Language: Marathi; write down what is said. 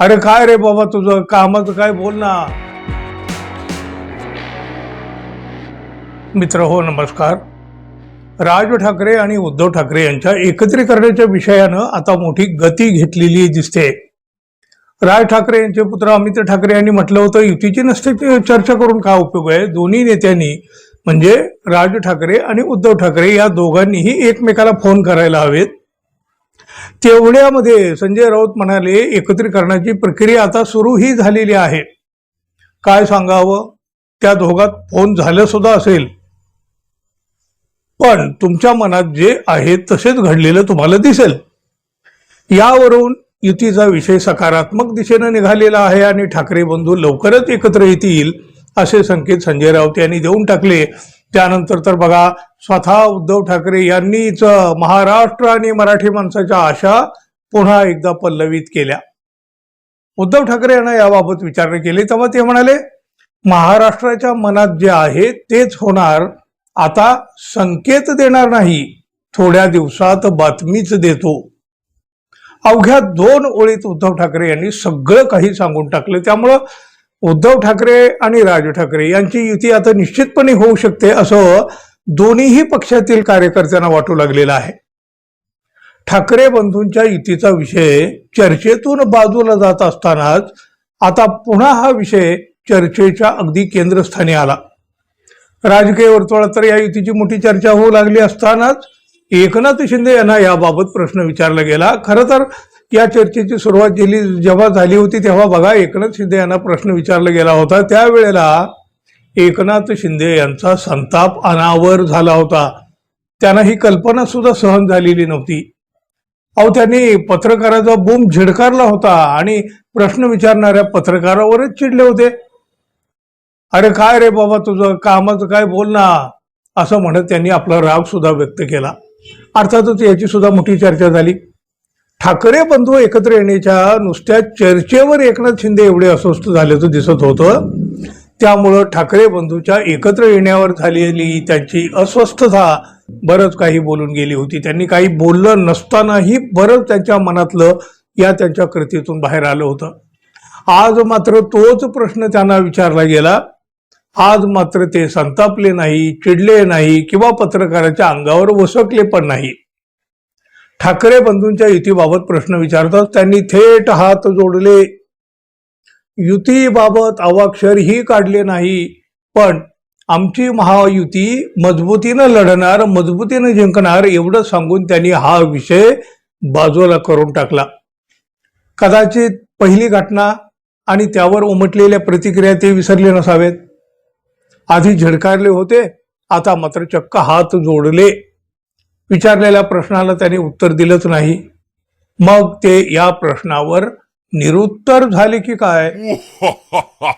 अरे काय रे बाबा तुझं कामाचं काय बोल ना. मित्र हो नमस्कार. राज ठाकरे आणि उद्धव ठाकरे यांच्या एकत्रीकरणाच्या विषयानं आता मोठी गती घेतलेली दिसते. राज ठाकरे यांचे पुत्र अमित ठाकरे यांनी म्हटलं होतं युतीची नसते चर्चा करून काय उपयोग आहे? दोन्ही नेत्यांनी म्हणजे राज ठाकरे आणि उद्धव ठाकरे या दोघांनीही एकमेकाला फोन करायला हवेत. तेवढ्यामध्ये संजय राऊत म्हणाले एकत्रीकरणाची प्रक्रिया आता सुरूही झालेली आहे. काय सांगावं? त्या दोघात फोन झालं सुद्धा असेल. पण तुमच्या मनात जे आहे तसेच घडलेलं तुम्हाला दिसेल. यावरून युतीचा विषय सकारात्मक दिशेनं निघालेला आहे आणि ठाकरे बंधू लवकरच एकत्र येतील असे संकेत संजय राऊत यांनी देऊन टाकले. त्यानंतर तर बघा स्वतः उद्धव ठाकरे यांनीच महाराष्ट्र आणि मराठी माणसाच्या आशा पुन्हा एकदा पल्लवित केल्या. उद्धव ठाकरे यांना याबाबत विचारणा केली तेव्हा ते म्हणाले महाराष्ट्राच्या मनात जे आहे तेच होणार. आता संकेत देणार नाही. थोड्या दिवसात बातमीच देतो. अवघ्या दोन ओळीत उद्धव ठाकरे यांनी सगळं काही सांगून टाकलं. त्यामुळं उद्धव ठाकरे आणि राज ठाकरे यांची युती आता निश्चितपणे होऊ शकते असं दोन्हीही पक्षातील कार्यकर्त्यांना वाटू लागलेलं आहे. ठाकरे बंधूंच्या युतीचा विषय चर्चेतून बाजूला जात असतानाच आता पुन्हा हा विषय चर्चेच्या अगदी केंद्रस्थानी आला. राजकीय वर्तुळात तर या युतीची मोठी चर्चा होऊ लागली असतानाच एकनाथ शिंदे यांना याबाबत प्रश्न विचारला गेला. खरं तर या चर्चेची सुरुवात केली जेव्हा झाली होती तेव्हा बघा एकनाथ शिंदे यांना प्रश्न विचारला गेला होता. त्यावेळेला एकनाथ शिंदे यांचा संताप अनावर झाला होता. त्यांना ही कल्पना सुद्धा सहन झालेली नव्हती. अहो त्यांनी पत्रकाराचा बूम झिडकारला होता आणि प्रश्न विचारणाऱ्या पत्रकारावरच चिडले होते. अरे काय रे बाबा तुझं कामाचं काय बोल ना असं म्हणत त्यांनी आपला राग सुद्धा व्यक्त केला. अर्थातच याची सुद्धा मोठी चर्चा झाली. ठाकरे बंधू एकत्र येण्याच्या नुसत्या चर्चेवर एकनाथ शिंदे एवढे अस्वस्थ झाल्याचं दिसत होतं. त्यामुळं ठाकरे बंधूच्या एकत्र येण्यावर झालेली त्यांची अस्वस्थता बरंच काही बोलून गेली होती. त्यांनी काही बोललं नसतानाही बरंच त्यांच्या मनातलं या त्यांच्या कृतीतून बाहेर आलं होतं. आज मात्र तोच प्रश्न त्यांना विचारला गेला. आज मात्र ते संतापले नाही चिडले नाही किंवा पत्रकाराच्या अंगावर वसकले पण नाही. ठाकरे बंधूंच्या युतीबाबत प्रश्न विचारतात. त्यांनी थेट हात जोडले. युतीबाबत अवाक्षरही काढले नाही. पण आमची महायुती मजबूतीनं लढणार मजबूतीनं जिंकणार एवढं सांगून त्यांनी हा विषय बाजूला करून टाकला. कदाचित पहिली घटना आणि त्यावर उमटलेल्या प्रतिक्रिया ते विसरले नसावेत. आधी झिडकारले होते आता मात्र चक्क हात जोडले. विचारलेल्या प्रश्नाला त्यांनी उत्तर दिलंच नाही. मग ते या प्रश्नावर निरुत्तर झाले की काय? हो, हो, हो,